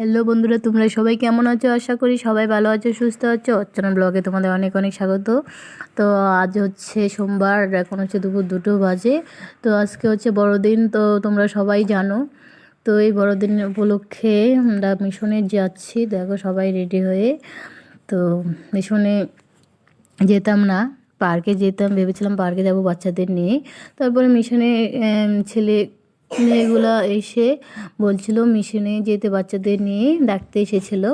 Hello বন্ধুরা, তোমরা সবাই কেমন আছো? আশা করি সবাই ভালো আছো, সুস্থ আছো। অর্চনা ব্লগে তোমাদের অনেক অনেক স্বাগত। তো আজ হচ্ছে সোমবার, এখন হচ্ছে দুপুর দুটো বাজে। তো আজকে হচ্ছে বড়দিন, তো তোমরা সবাই জানো। তো এই বড়দিন উপলক্ষে আমরা মিশনে যাচ্ছি। দেখো সবাই রেডি হয়ে। তো মিশনে যেতাম না, পার্কে যেতাম, ভেবেছিলাম পার্কে যাব বাচ্চাদের নিয়ে। তারপরে মিশনে ছেলে মেয়েগুলা এসে বলছিল, মিশনে যেতে বাচ্চাদের নিয়ে ডাকতে এসেছিল।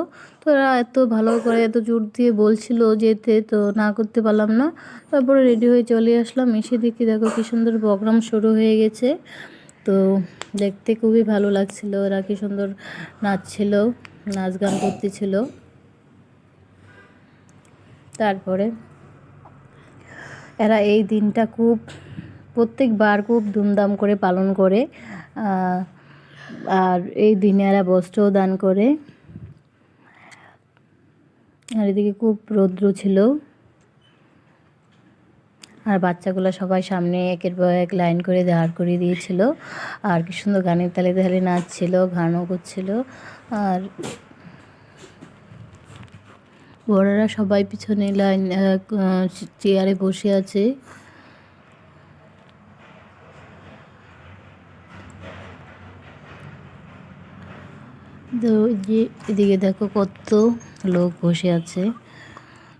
তো ওরা এত ভালো করে এত জোর দিয়ে বলছিল যেতে, তো না করতে পারলাম না। তারপরে রেডি হয়ে চলে আসলাম। এসে দেখি, দেখো কি সুন্দর প্রোগ্রাম শুরু হয়ে গেছে। তো দেখতে খুবই ভালো লাগছিল, ওরা কি সুন্দর নাচছিল, নাচ গান করতেছিল। তারপরে এরা এই দিনটা খুব প্রত্যেকবার খুব ধুমধাম করে পালন করে আর এই দিনে এরা বস্ত্রও দান করে। আর এদিকে খুব রৌদ্র ছিল। আর বাচ্চাগুলো সবাই সামনে একের পর এক লাইন করে দাঁড় করিয়ে দিয়েছিল। আর কি সুন্দর গানের তালে তালে নাচছিল, গানও করছিল। আর বড়রা সবাই পিছনে লাইন চেয়ারে বসে আছে। তো যে এদিকে দেখো কত লোক বসে আছে।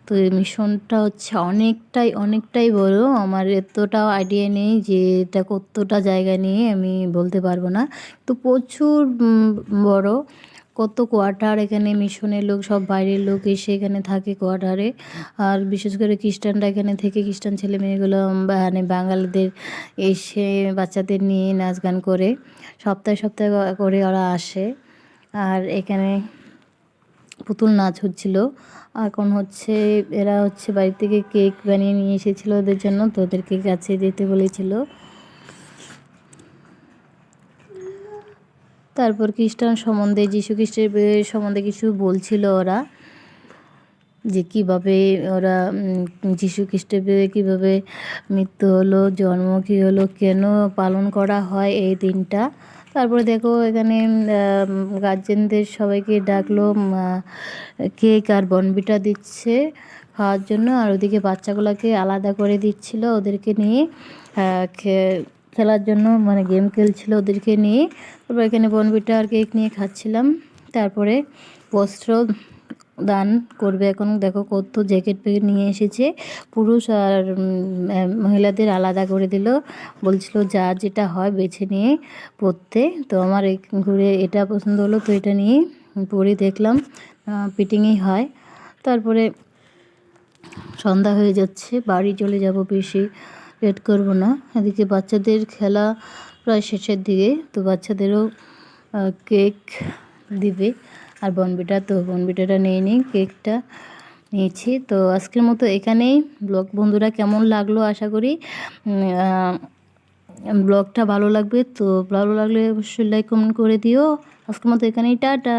তো এই মিশনটা হচ্ছে অনেকটাই অনেকটাই বড়। আমার এতটাও আইডিয়া নেই যে এটা কতটা জায়গা নিয়ে আমি বলতে পারব না। তো প্রচুর বড়। কত কোয়ার্টার এখানে মিশনের লোক, সব বাইরের লোক এসে এখানে থাকে কোয়ার্টারে। আর বিশেষ করে খ্রিস্টানরা এখানে থেকে খ্রিস্টান ছেলে মেয়েগুলো মানে বাঙালিদের এসে বাচ্চাদের নিয়ে নাচ গান করে। সপ্তাহে সপ্তাহে করে ওরা আসে। আর এখানে পুতুল নাচ হচ্ছিল। এখন হচ্ছে, এরা হচ্ছে বাড়ি থেকে কেক বানিয়ে নিয়ে এসেছিল ওদের জন্য, তো ওদেরকে কাছে যেতে বলেছিল। তারপর খ্রিস্টান সম্বন্ধে, যীশু খ্রিস্টের সম্বন্ধে কিছু বলছিল ওরা, যে কীভাবে ওরা যীশু খ্রিস্টের কীভাবে মৃত্যু হলো, জন্ম কী হলো, কেন পালন করা হয় এই দিনটা। তারপরে দেখো এখানে গার্জেনদের সবাইকে ডাকলো কেক আর বনবিটা দিচ্ছে খাওয়ার জন্য। আর ওদিকে বাচ্চাগুলোকে আলাদা করে দিচ্ছিল ওদেরকে নিয়ে খেলার জন্য মানে গেম খেলছিল ওদেরকে নিয়ে। তারপর এখানে বনবিটা আর কেক নিয়ে খাচ্ছিলাম। তারপরে বস্ত্র দান করবে। এখন দেখো কত জ্যাকেট প্যাকেট নিয়ে এসেছে। পুরুষ আর মহিলাদের আলাদা করে দিল। বলছিল, যা যেটা হয় বেছে নিয়ে পরতে তো আমার ঘুরে এটা পছন্দ হলো, তো এটা নিয়ে পরে দেখলাম। ফিটিংই হয়। তারপরে সন্ধ্যা হয়ে যাচ্ছে, বাড়ি চলে যাব বেশি লেট করব না। এদিকে বাচ্চাদের খেলা প্রায় শেষের দিকে, তো বাচ্চাদেরও কেক দিবে। আর বনবিটা তো বনবিটাটা নিয়ে নিই, কেকটা নিয়েছি। তো আজকের মতো এখানেই। ব্লগ বন্ধুরা কেমন লাগল আশা করি। ব্লগটা ভালো লাগবে। তো ভালো লাগলে অবশ্যই লাইক কমেন্ট করে দিও। আজকের মতো এখানেই, টাটা।